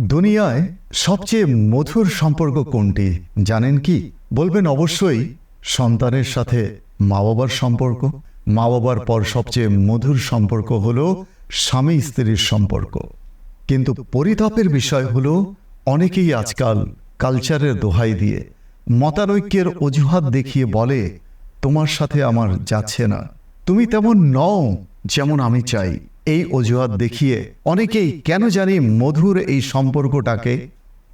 দুনিয়ায় সবচেয়ে মধুর সম্পর্ক কোনটি? জানেন কি? বলবেন অবশ্যই সন্তানের সাথে মা বাবার সম্পর্ক। মা বাবার পর সবচেয়ে মধুর সম্পর্ক হল স্বামী স্ত্রীর সম্পর্ক। কিন্তু পরিতাপের বিষয় হল অনেকেই আজকাল কালচারের দোহাই দিয়ে, মতানৈক্যের অজুহাত দেখিয়ে বলে, তোমার সাথে আমার যাচ্ছে না। তুমি তেমন নও যেমন আমি চাই। এই অজুহাত দেখিয়ে অনেকেই কেন জানি মধুর এই সম্পর্কটাকে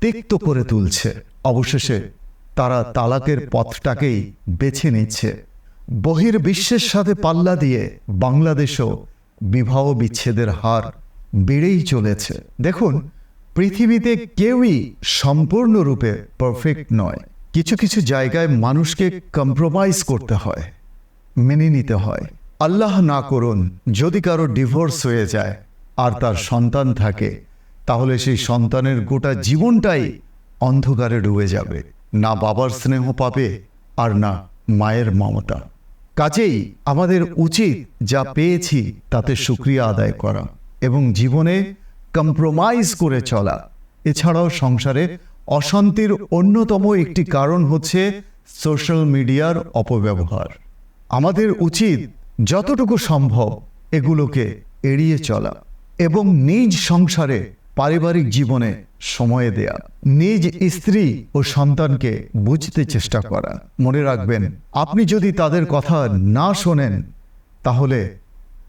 তিক্ত করে তুলছে। অবশেষে তারা তালাকের পথটাকেই বেছে নিচ্ছে। বহির বিশ্বের সাথে পাল্লা দিয়ে বাংলাদেশও বিবাহ বিচ্ছেদের হার বেড়েই চলেছে। দেখুন, পৃথিবীতে কেউই সম্পূর্ণরূপে পারফেক্ট নয়। কিছু কিছু জায়গায় মানুষকে কম্প্রোমাইজ করতে হয়, মেনে নিতে হয়। আল্লাহ না করুন, যদি কারও ডিভোর্স হয়ে যায় আর তার সন্তান থাকে, তাহলে সেই সন্তানের গোটা জীবনটাই অন্ধকারে ডুবে যাবে, না বাবার স্নেহ পাবে আর না মায়ের মমতা। কাজেই আমাদের উচিত যা পেয়েছি তাতে সুক্রিয়া আদায় করা এবং জীবনে কম্প্রোমাইজ করে চলা। এছাড়াও সংসারে অশান্তির অন্যতম একটি কারণ হচ্ছে সোশ্যাল মিডিয়ার অপব্যবহার। আমাদের উচিত যতটুকু সম্ভব এগুলোকে এড়িয়ে চলা এবং নিজ সংসারে পারিবারিক জীবনে সময় দেয়া। নিজ স্ত্রী ও সন্তানকে বুঝতে চেষ্টা করা। মনে রাখবেন, আপনি যদি তাদের কথা না শোনেন, তাহলে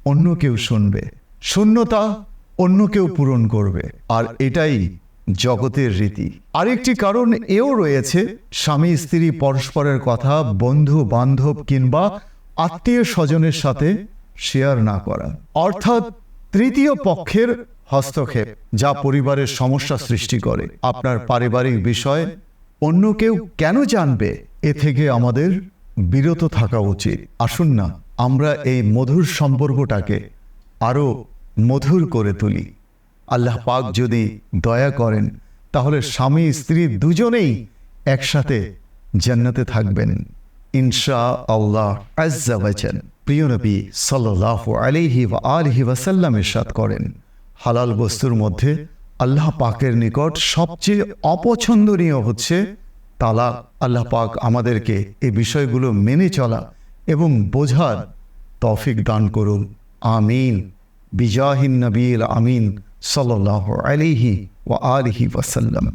অন্য কেউ শুনবে। শূন্যতা অন্য কেউ পূরণ করবে। আর এটাই জগতের রীতি। আরেকটি কারণ এও রয়েছে স্বামী স্ত্রী পরস্পরের কথা বন্ধু বান্ধব কিংবা আত্মীয় স্বজনের সাথে শেয়ার না করা। অর্থাৎ তৃতীয় পক্ষের হস্তক্ষেপ, যা পরিবারের সমস্যা সৃষ্টি করে। আপনার পারিবারিক বিষয় অন্য কেউ কেন জানবে? এ থেকে আমাদের বিরত থাকা উচিত। আসুন না, আমরা এই মধুর সম্পর্কটাকে আরও মধুর করে তুলি। আল্লাহ পাক যদি দয়া করেন, তাহলে স্বামী স্ত্রী দুজনেই একসাথে জান্নাতে থাকবেন। ইনশা আল্লাহ আজ্জাবাচান প্রিয় নবী সাল্লাহ আলিহি বা আলহি ওয়াসাল্লাম ইরশাদ করেন, হালাল বস্তুর মধ্যে আল্লাহ পাকের নিকট সবচেয়ে অপছন্দনীয় হচ্ছে তালাক। আল্লাহ পাক আমাদেরকে এই বিষয়গুলো মেনে চলা এবং বোঝার তৌফিক দান করুন। আমিন। বিজাহিন নবীল আমিন সাল্লাহ আলিহি ওয়া আলিহি ওয়াসাল্লাম